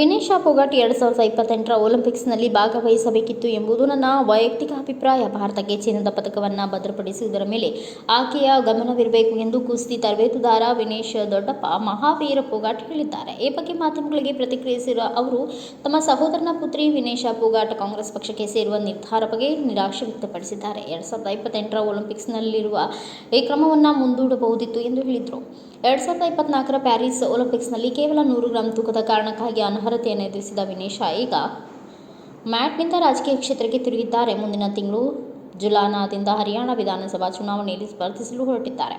ವಿನೇಶಾ ಪೊಗಾಟ್ ಎರಡು ಸಾವಿರದ ಇಪ್ಪತ್ತೆಂಟರ ಒಲಿಂಪಿಕ್ಸ್ನಲ್ಲಿ ಭಾಗವಹಿಸಬೇಕಿತ್ತು ಎಂಬುದು ನನ್ನ ವೈಯಕ್ತಿಕ ಅಭಿಪ್ರಾಯ. ಭಾರತಕ್ಕೆ ಚಿನ್ನದ ಪದಕವನ್ನು ಭದ್ರಪಡಿಸುವುದರ ಮೇಲೆ ಆಕೆಯ ಗಮನವಿರಬೇಕು ಎಂದು ಕುಸ್ತಿ ತರಬೇತುದಾರ ವಿನೇಶ್ ದೊಡ್ಡಪ್ಪ ಮಹಾವೀರ ಪೊಗಾಟ್ ಹೇಳಿದ್ದಾರೆ. ಈ ಬಗ್ಗೆ ಮಾಧ್ಯಮಗಳಿಗೆ ಪ್ರತಿಕ್ರಿಯಿಸಿರುವ ಅವರು, ತಮ್ಮ ಸಹೋದರನ ಪುತ್ರಿ ವಿನೇಶಾ ಪೊಗಾಟ್ ಕಾಂಗ್ರೆಸ್ ಪಕ್ಷಕ್ಕೆ ಸೇರುವ ನಿರ್ಧಾರ ಬಗ್ಗೆ ನಿರಾಶೆ ವ್ಯಕ್ತಪಡಿಸಿದ್ದಾರೆ. ಎರಡು ಸಾವಿರದ ಇಪ್ಪತ್ತೆಂಟರ ಒಲಿಂಪಿಕ್ಸ್ನಲ್ಲಿರುವ ಈ ಕ್ರಮವನ್ನು ಮುಂದೂಡಬಹುದಿತ್ತು ಎಂದು ಹೇಳಿದರು. ಎರಡು ಸಾವಿರದ ಇಪ್ಪತ್ನಾಲ್ಕರ ಪ್ಯಾರಿಸ್ ಒಲಿಂಪಿಕ್ಸ್ನಲ್ಲಿ ಕೇವಲ ನೂರು ಗ್ರಾಂ ತೂಕದ ಕಾರಣಕ್ಕಾಗಿ ಅನರ್ಹತೆಯನ್ನು ಎದುರಿಸಿದ ವಿನೇಶ, ಈಗ ಮ್ಯಾಟ್ನಿಂದ ರಾಜಕೀಯ ಕ್ಷೇತ್ರಕ್ಕೆ ತಿರುಗಿದ್ದಾರೆ. ಮುಂದಿನ ತಿಂಗಳು ಜುಲಾನಾದಿಂದ ಹರಿಯಾಣ ವಿಧಾನಸಭಾ ಚುನಾವಣೆಯಲ್ಲಿ ಸ್ಪರ್ಧಿಸಲು ಹೊರಟಿದ್ದಾರೆ.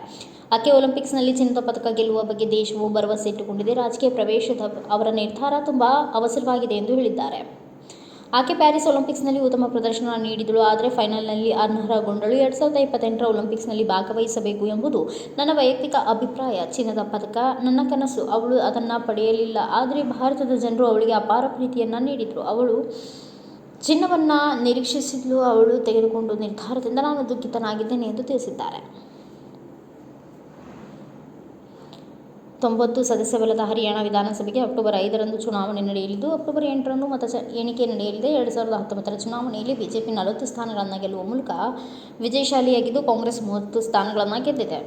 ಆಕೆ ಒಲಿಂಪಿಕ್ಸ್ನಲ್ಲಿ ಚಿನ್ನದ ಪದಕ ಗೆಲ್ಲುವ ಬಗ್ಗೆ ದೇಶವು ಭರವಸೆ ಇಟ್ಟುಕೊಂಡಿದೆ. ರಾಜಕೀಯ ಪ್ರವೇಶದ ಅವರ ನಿರ್ಧಾರ ತುಂಬ ಅವಸರವಾಗಿದೆ ಎಂದು ಹೇಳಿದ್ದಾರೆ. ಆಕೆ ಪ್ಯಾರಿಸ್ ಒಲಿಂಪಿಕ್ಸ್ನಲ್ಲಿ ಉತ್ತಮ ಪ್ರದರ್ಶನ ನೀಡಿದಳು, ಆದರೆ ಫೈನಲ್ನಲ್ಲಿ ಅನರ್ಹಗೊಂಡಳು. ಎರಡು ಸಾವಿರದ ಇಪ್ಪತ್ತೆಂಟರ ಒಲಿಂಪಿಕ್ಸ್ನಲ್ಲಿ ಭಾಗವಹಿಸಬೇಕು ಎಂಬುದು ನನ್ನ ವೈಯಕ್ತಿಕ ಅಭಿಪ್ರಾಯ. ಚಿನ್ನದ ಪದಕ, ನನ್ನ ಕನಸು, ಅವಳು ಅದನ್ನು ಪಡೆಯಲಿಲ್ಲ, ಆದರೆ ಭಾರತದ ಜನರು ಅವಳಿಗೆ ಅಪಾರ ಪ್ರೀತಿಯನ್ನು ನೀಡಿದರು. ಅವಳು ಚಿನ್ನವನ್ನು ನಿರೀಕ್ಷಿಸಿದ್ಲು, ಅವಳು ತೆಗೆದುಕೊಂಡು ನಿರ್ಧಾರದಿಂದ ನಾನು ದುಃಖಿತನಾಗಿದ್ದೇನೆ ಎಂದು ತಿಳಿಸಿದ್ದಾರೆ. ತೊಂಬತ್ತು ಸದಸ್ಯ ಬಲದ ಹರಿಯಾಣ ವಿಧಾನಸಭೆಗೆ ಅಕ್ಟೋಬರ್ ಐದರಂದು ಚುನಾವಣೆ ನಡೆಯಲಿದ್ದು, ಅಕ್ಟೋಬರ್ ಎಂಟರಂದು ಮತ ಎಣಿಕೆ ನಡೆಯಲಿದೆ. ಎರಡು ಸಾವಿರದ ಹತ್ತೊಂಬತ್ತರ ಚುನಾವಣೆಯಲ್ಲಿ ಬಿಜೆಪಿ ನಲವತ್ತು ಸ್ಥಾನಗಳನ್ನು ಗೆಲ್ಲುವ ಮೂಲಕ ವಿಜಯಶಾಲಿಯಾಗಿದ್ದು, ಕಾಂಗ್ರೆಸ್ ಮೂವತ್ತು ಸ್ಥಾನಗಳನ್ನು ಗೆದ್ದಿದೆ.